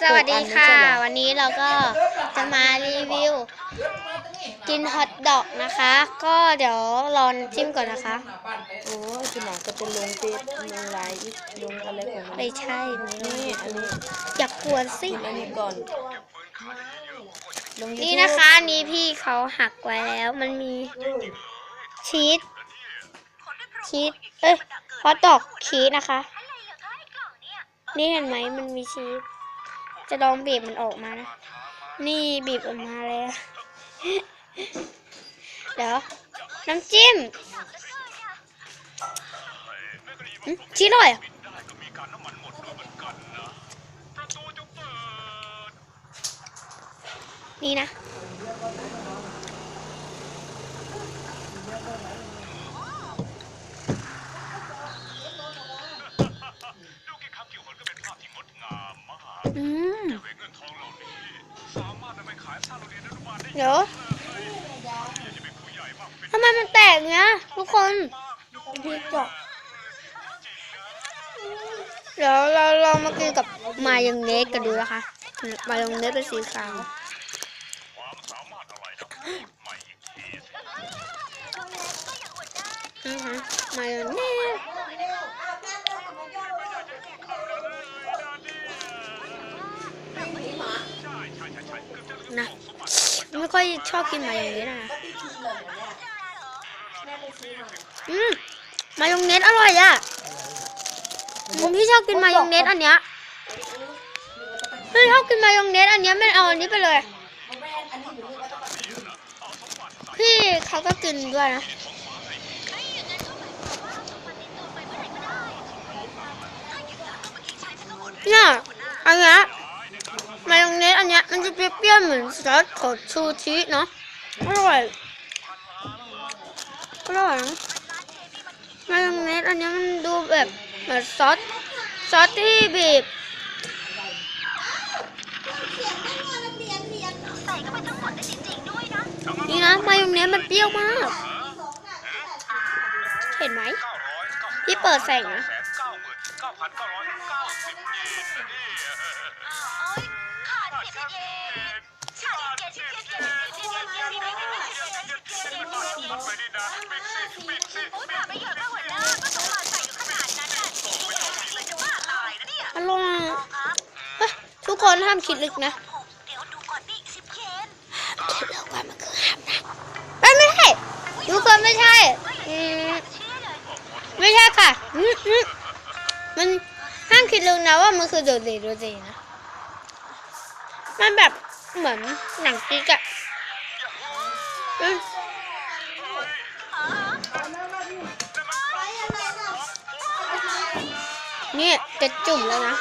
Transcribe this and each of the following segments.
สวัสดีค่ะหกอันไม่ใช่เหรอวันนี้เราก็จะมารีวิว กินฮอทดอกนะคะ ก็เดี๋ยวรอนจิ้มก่อนนะคะ โอ้ยทีหลังก็จะลงเฟซลงไลน์อีกลงอะไรของมันไม่ใช่นี่อันนี้อยากกวนสิกินอันนี้ก่อนลงนี่ YouTube นะคะอันนี้พี่เขาหักไว้แล้วมันมีชีสชีสเอ้ยฮอทดอกชีสนะคะ นี่เห็นไหมมันมีชีส จะลองบีบมันออกมานะ นี่บีบออกมาแล้วเดี๋ยวน้ำจิ้มหึชีสอร่อยนี่นะ อืม เดี๋ยวทำไมมันแตกเนี้ยทุกคนพริกจอกเดี๋ยวเราลองมากินกับมายองเนสกันดูนะคะมายองเนสเป็นสีขาวอือฮะมายองเนส ค่อยชอบกินมายองเนสนะอืมมายองเนสอร่อยอะผมที่ชอบกินมายองเนสอันเนี้ยไม่ชอบกินมายองเนสอันเนี้ยไม่เอาอันนี้ไปเลย พี่เขาก็กินด้วยนะเนี่ยอันเนี้ยมายองเนสอันเนี้ยมันจะ เปรี้ยวเหมือนซอสของชูชีเนาะอร่อยอร่อยนะมายองเนสอันนี้มันดูแบบเหมือนซอสซอสที่บีบนี่นะมายองเนสมันเปรี้ยวมาก เห็นไหมพี่เปิดแสงนะ อร่อยเฮ้ยทุกคนห้ามคิดลึกนะคิดลึกว่ามันคือห้ามนะไม่ไม่ใช่ทุกคนไม่ใช่อืมไม่ใช่ค่ะอืมอืมมันห้ามคิดลึกนะว่ามันคือโดเรโดเรนะมันแบบเหมือนหนังกิ๊กอะอืม นี่จะจุ่มแล้วนะ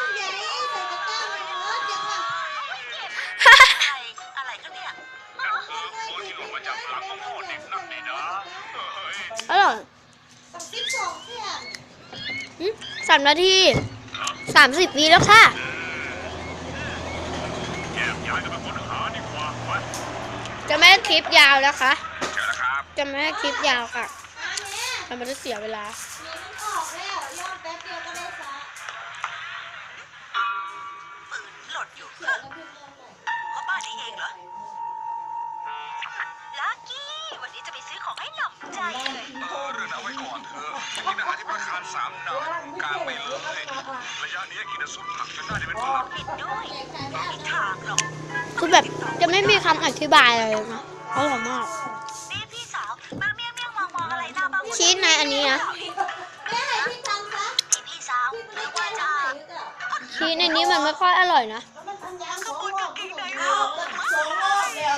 อะไรกันเนี่ยอร่อยอืมสามนาทีสามสิบวิแล้วค่ะจะไม่ให้คลิปยาวนะคะจะไม่ให้คลิปยาวค่ะทำไมันจะเสียเวลา หล่นอยู่เออเพราะบ้านนี้เองเหรอลักกี้ วันนี้จะไปซื้อของให้หนำใจเลยเออเรื่องเอาไว้ก่อนเถอะกินอาหารที่ประคารสามหนาวกลางไม่เลยระยะนี้กินแต่ซุปผักจนหน้าจะเป็นพลักผิดด้วยไม่มีทางหรอกคือแบบจะไม่มีคำอธิบายอะไรเลยนะอร่อยมากนี่พี่สาวมาเมียงเมียงมองมองอะไรหน้าบ้างชีสในอันนี้นะนี่พี่สาวหรือว่าจะชีสในนี้มันไม่ค่อยอร่อยนะขโมยกางเกงในเหรอ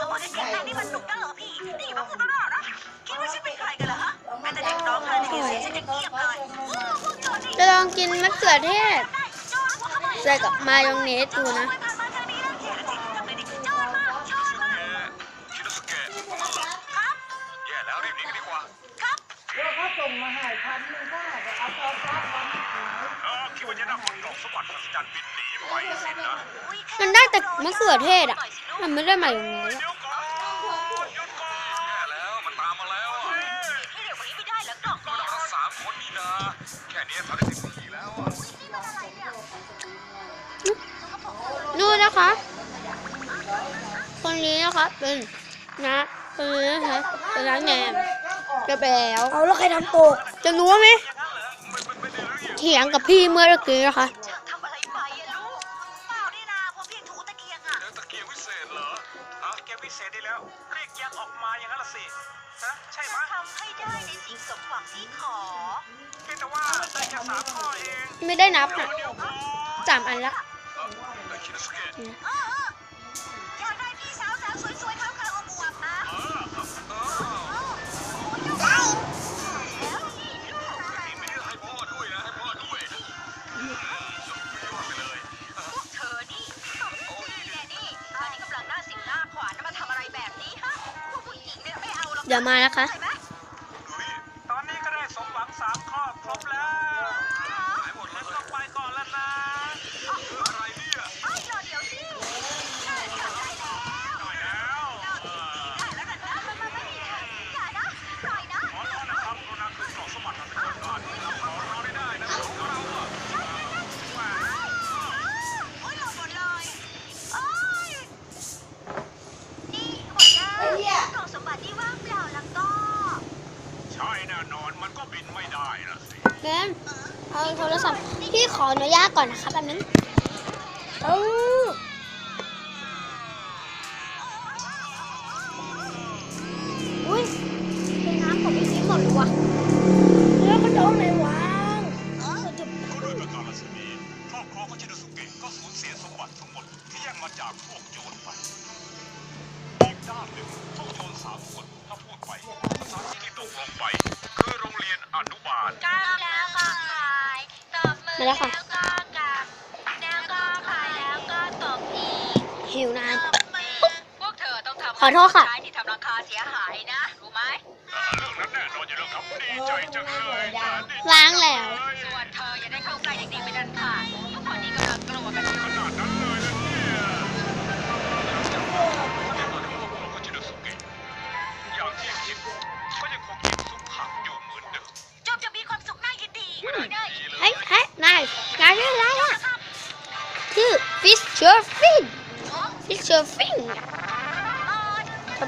ขโมยกางเกงในนี่มันหนุกนะเหรอพี่ นี่มาพูดตลอดนะคิดว่าฉันเป็นใครกันเหรอฮะแม้แต่เด็กน้องเลยที่เสียฉันจะเงียบเลยอู้พวกตัวนี้จะลองกินมะเขือเทศได้จอดหัวขโมยใส่กับมายองเนสดูนะขโมยผ่านมาทางนี้แล้วเสียจริงจังเลยดิจอดมากจอดมากชิโนสุเกะนั่นเหรอครับแย่แล้วรีบหนีกันดีกว่า ครับเขาส่งมาให้พันหนึ่งก็ เออคิดว่าจะได้คนดอกสมบัติพระจันทร์บินหนีไปสินะอุ๊ยแค่มันได้แต่มะเขือเทศอะ มันไม่ได้มายองเนสอะเดี๋ยวก่อนหยุดก่อนแย่แล้วมันตามมาแล้วอะให้เร็วกว่านี้ไม่ได้เหรอกล่องก็นี้เราทั้งสามคนนี่นะแค่นี้ทำได้สิบนาทีแล้วอะนี่มันอะไรเนี่ยอืมเขาบอกว่าดูนะคะ คนนี้นะคะเป็นนะคนนี้นะคะเป็นร้านแงมจะไปแล้วเอาแล้วใครทำตกจะรู้ไหม เถียงกับพี่เมื่อตะกี้นะคะเธอทำอะไรไปอะลูกเปล่านี่นาผมเพียงถูตะเกียงอะเจอตะเกียงวิเศษเหรอฮะตะเกียงวิเศษได้แล้ว เรียกยักษ์ออกมาอย่างนั้นละสิฮะใช่ไหมทำให้ได้ในสิ่งสมหวังที่ขอเพียงแต่ว่าได้แค่สามข้อเอง ไม่ได้นับนะเดี๋ยวก่อนสามอันละไอ้คิดสเกต เดี๋ยวมานะคะ ใช่ไหม ดูดิตอนนี้ก็ได้สมหวังสามข้อครบแล้วหายหมดแล้วต้องไปก่อนแล้วนะคืออะไรเนี่ย เอ้ยรอเดี๋ยวสิใช่ทำได้แล้ว หน่อยแล้วเออ ได้แล้วกันนะมันมันไม่มีอย่านะปล่อยนะ ขอโทษนะครับโดนัทคือกล่องสมบัติของทุกคนก่อนเราขอเราได้ได้นะของเราอะว่า โอ้ยหลบหมดเลยโอ้ยนี่หมดแล้วกล่องสมบัติที่ว่างเปล่าแล้วก็ ใช่แน่น อนมันก็บินไม่ได้ละสิแบมเอาโทรศัพท์พี่ขออนุญาตก่อนนะคะแบบนั้นเอ้าอุ้ยเป็นน้ำของพี่กิ๊ฟหมดเลยว่ะแล้วมันจะเอาไหนวางก็ด้วยประการศนีครอบครัวของชินสุเกะก็สูญเสียสมบัติทั้งหมดที่แย่งมาจากพวก ขอโทษค่ะขายที่ทำราคาเสียหายนะ รู้ไหมเอ่อเรื่องนั้นแน่นอนอยู่แล้วครับดีใจจังเลยนะดีใจำล้างแล้ว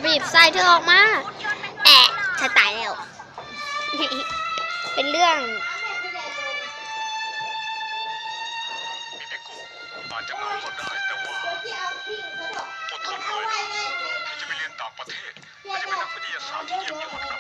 บีบไส้เธอออกมา แอะเธอตายแล้ว เป็นเรื่องมิเมโกะอาจจะเหงาก็ได้แต่ว่าอดทนหน่อยนะที่จะไปเรียนต่างประเทศและจะเป็นนักวิทยาศาสตร์ที่เยี่ยมยอด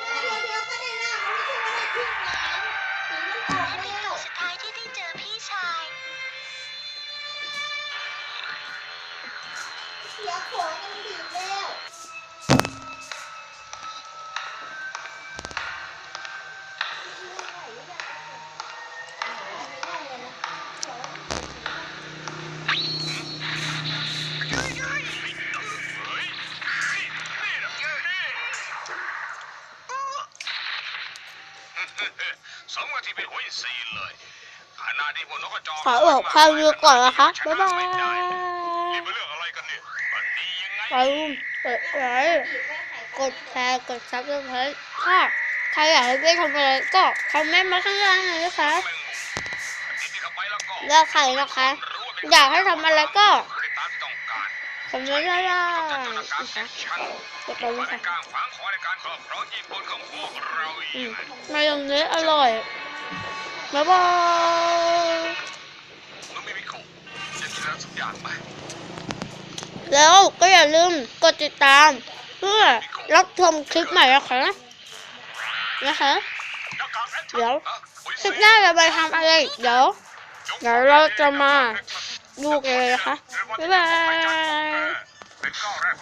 นหัวอินทรีย์เลยขณะที่พวกนกกระจอกขอบอกความรู้ก่อนนะคะบ๊ายบายนี่เป็นเรื่องอะไรกันเนี่ยมันดียังไงอย่าลืมกดไลค์กดแชร์กดซับสไครต์ถ้าใครอยากให้เบ้ทำอะไรก็คอมเมนต์มาข้างล่างเลยนะคะแมงมุมอันนี้ที่เข้าไปแล้วก็เลือกใครนะคะ อยากให้ทำอะไรก็ได้ตามที่ต้องการคอมเมนต์ได้เลยจัดนะการคะเซ็ชั่นกดไปเลมัยนเป็ค่ะนการขวางขอในการครอบครองญี่ปุ่นของพวกเราอีอืกมมาย บ๊ายบายน้องมิมิโกะจะกินอะไรสักอย่างไหมแล้วก็อย่าลืมกดติดตาม เพื่อรับชมคลิปใหม่นะคะนะคะ เดี๋ยวคลิปหน้าจะไปทำอะไร เดี๋ยว เดี๋ยวเราจะมาดูกันเลยนะคะบ๊ายบาย